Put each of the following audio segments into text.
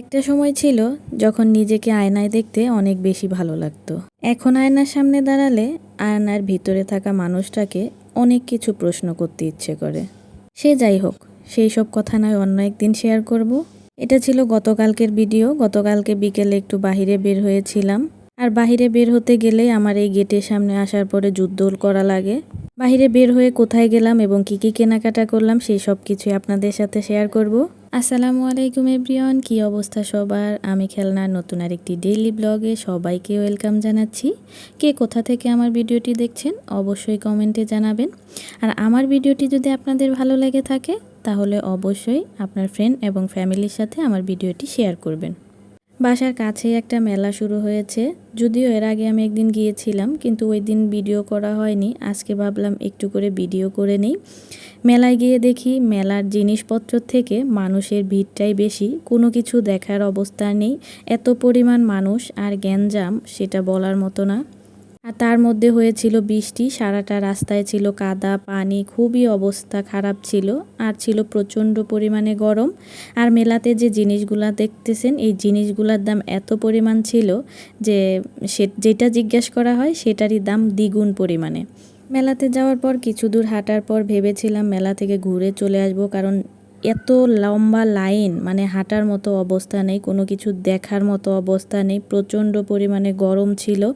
একটা সময় ছিল যখন নিজেকে আয়নায় দেখতে অনেক বেশি ভালো লাগতো। এখন আয়নার সামনে দাঁড়ালে আয়নার ভিতরে থাকা মানুষটাকে অনেক কিছু প্রশ্ন করতে ইচ্ছে করে। সে যাই হোক, সেই সব কথা নয়, অন্য একদিন শেয়ার করব। এটা ছিল গতকালকের ভিডিও গতকালকে বিকেলে একটু বাহিরে বের হয়েছিলাম। আর বাহিরে বের হতে গেলেই আমার এই গেটের সামনে আসার পরে যুদ্ধ করা লাগে। বাহিরে বের হয়ে কোথায় গেলাম এবং কি কি কেনাকাটা করলাম, সেই সব কিছুই আপনাদের সাথে শেয়ার করব। আসসালামু আলাইকুম এব্রিয়ন কি অবস্থা সবার? আমি খেলনার নতুন আরেকটি ডেইলি ব্লগে সবাইকে ওয়েলকাম জানাচ্ছি। কে কোথা থেকে আমার ভিডিওটি দেখছেন, অবশ্যই কমেন্টে জানাবেন। আর আমার ভিডিওটি যদি আপনাদের ভালো লেগে থাকে, তাহলে অবশ্যই আপনার ফ্রেন্ড এবং ফ্যামিলির সাথে আমার ভিডিওটি শেয়ার করবেন। বাসার কাছেই একটা মেলা শুরু হয়েছে। যদিও এর আগে আমি একদিন গিয়েছিলাম, কিন্তু ওই দিন ভিডিও করা হয়নি। আজকে ভাবলাম একটু করে ভিডিও করে নেই। মেলায় গিয়ে দেখি মেলার জিনিসপত্র থেকে মানুষের ভিড়টাই বেশি, কোনো কিছু দেখার অবস্থা নেই। এত পরিমাণ মানুষ আর গ্যাঞ্জাম, সেটা বলার মতো না। আর তার মধ্যে হয়েছিল বৃষ্টি, সারাটা রাস্তায় ছিল কাদা, পানি, খুবই অবস্থা খারাপ ছিল। আর ছিল প্রচণ্ড পরিমাণে গরম। আর মেলাতে যে জিনিসগুলা দেখতেছেন, এই জিনিসগুলার দাম এত পরিমাণ ছিল যে সে, যেটা জিজ্ঞেস করা হয়, সেটারই দাম দ্বিগুণ পরিমাণে। মেলাতে যাওয়ার পর কিছু দূর হাঁটার পর ভেবেছিলাম মেলা থেকে ঘুরে চলে আসব, কারণ এত লম্বা লাইন মানে হাঁটার মতো অবস্থা নেই, কোনো কিছু দেখার মতো অবস্থা নেই, প্রচণ্ড পরিমাণে গরম ছিল।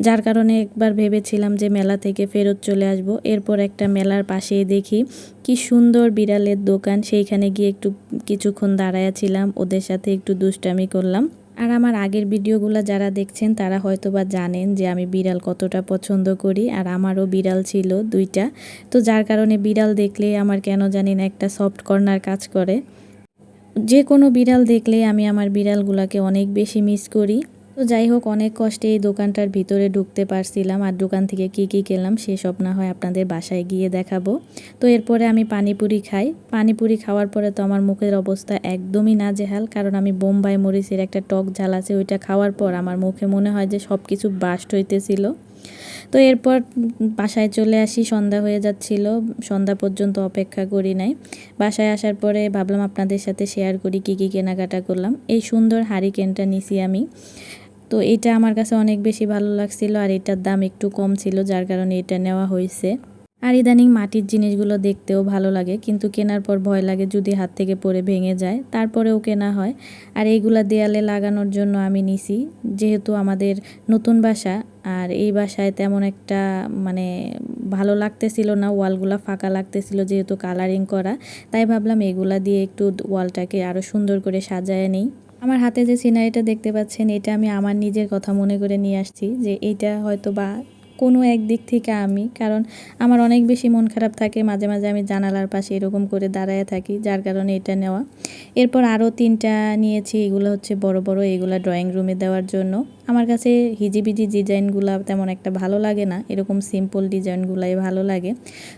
যার কারণে একবার ভেবেছিলাম যে মেলা থেকে ফেরত চলে আসব। এরপর একটা মেলার পাশেই দেখি, কি সুন্দর বিড়ালের দোকান। সেইখানে গিয়ে একটু কিছুক্ষণ দাঁড়াইয়াছিলাম ওদের সাথে একটু দুষ্টামি করলাম। আর আমার আগের ভিডিওগুলো যারা দেখছেন, তারা হয়তো বা জানেন যে আমি বিড়াল কতটা পছন্দ করি আর আমারও বিড়াল ছিল দুইটা। তো যার কারণে বিড়াল দেখলে আমার কেন জানি না একটা সফট কর্নার কাজ করে। যে কোনো বিড়াল দেখলে আমি আমার বিড়ালগুলোকে অনেক বেশি মিস করি। তো যাই হোক, অনেক কষ্টে এই দোকানটার ভিতরে ঢুকতে পারছিলাম আর দোকান থেকে কি কি খেলাম সেসব না হয় আপনাদের বাসায় গিয়ে দেখাবো। তো এরপরে আমি পানিপুরি খাই। পানিপুরি খাওয়ার পরে তো আমার মুখের অবস্থা একদমই না জেহাল কারণ আমি বোম্বাই মরিচের একটা টক ঝাল আছে, ওইটা খাওয়ার পর আমার মুখে মনে হয় যে সব কিছু বাস্ট হইতেছিল। তো এরপর বাসায় চলে আসি, সন্ধ্যা হয়ে যাচ্ছিল, সন্ধ্যা পর্যন্ত অপেক্ষা করি নাই। বাসায় আসার পরে ভাবলাম আপনাদের সাথে শেয়ার করি, কী কী কেনাকাটা করলাম। এই সুন্দর হারিকেনটা নিছি আমি। তো এটা আমার কাছে অনেক বেশি ভালো লাগছিল আর এটার দাম একটু কম ছিল, যার কারণে এটা নেওয়া হয়েছে। আর ইদানিং মাটির জিনিসগুলো দেখতেও ভালো লাগে, কিন্তু কেনার পর ভয় লাগে যদি হাত থেকে পড়ে ভেঙে যায়, তারপরেও কেনা হয়। আর এইগুলা দেয়ালে লাগানোর জন্য আমি নিছি, যেহেতু আমাদের নতুন বাসা, আর এই বাসায় তেমন একটা মানে ভালো লাগতেছিল না, ওয়ালগুলা ফাঁকা লাগতেছিল যেহেতু কালারিং করা, তাই ভাবলাম এগুলা দিয়ে একটু ওয়ালটাকে আরও সুন্দর করে সাজায় নিই। আমার হাতে যে সিনারিটা দেখতে পাচ্ছেন, এটা আমি আমার নিজের কথা মনে করে নিয়ে আসছি যে এইটা হয়তো বা কোনো এক দিক থেকে আমি, কারণ আমার অনেক বেশি মন খারাপ থাকে, মাঝে মাঝে আমি জানালার পাশে এরকম করে দাঁড়ায় থাকি, যার কারণে এটা নেওয়া। এরপর আরও তিনটা নিয়েছি, এগুলো হচ্ছে বড় বড়, এগুলো ড্রয়িং রুমে দেওয়ার জন্য। আমার কাছে হিজিবিজি ডিজাইনগুলো তেমন একটা ভালো লাগে না, এরকম সিম্পল ডিজাইনগুলাই ভালো লাগে।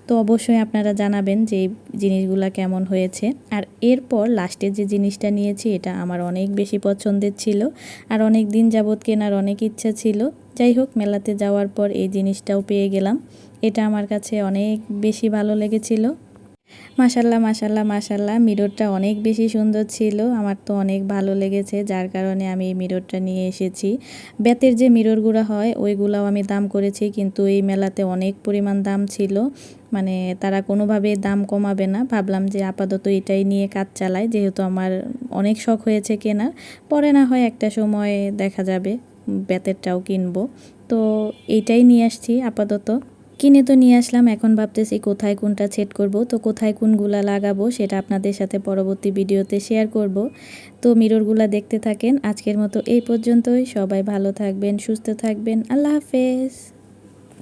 তো অবশ্যই আপনারা জানাবেন যে জিনিসগুলো কেমন হয়েছে। আর এরপর লাস্টের যে জিনিসটা নিয়েছি, এটা আমার অনেক বেশি পছন্দের ছিল, আর অনেক দিন যাবৎ কেনার অনেক ইচ্ছা ছিল। যাই হোক, মেলাতে যাওয়ার পর এই জিনিসটাও পেয়ে গেলাম। এটা আমার কাছে অনেক বেশি ভালো লেগেছিল। মাসাল্লাহ মাসাল্লাহ মাসাল্লাহ মিররটা অনেক বেশি সুন্দর ছিল। আমার তো অনেক ভালো লেগেছে, যার কারণে আমি এই মিররটা নিয়ে এসেছি। বেতের যে মিররগুলো হয়, ওইগুলাও আমি দাম করেছি, কিন্তু এই মেলাতে অনেক পরিমাণ দাম ছিল। মানে তারা কোনোভাবে দাম কমাবে না। ভাবলাম যে আপাতত এটাই নিয়ে কাজ চালায় যেহেতু আমার অনেক শখ হয়েছে কেনার। পরে না হয় একটা সময় দেখা যাবে। বেতেরটাও কিনবো। তো এইটাই নিয়ে আসছি আপাতত। কিনে তো নিয়ে আসলাম, এখন ভাবতেছি কোথায় কোনটা ছেট করব, তো কোথায় কোনগুলা লাগাবো সেটা আপনাদের সাথে পরবর্তী ভিডিওতে শেয়ার করব। তো মিররগুলা দেখতে থাকেন। আজকের মতো এই পর্যন্তই। সবাই ভালো থাকবেন, সুস্থ থাকবেন। আল্লাহ হাফেজ।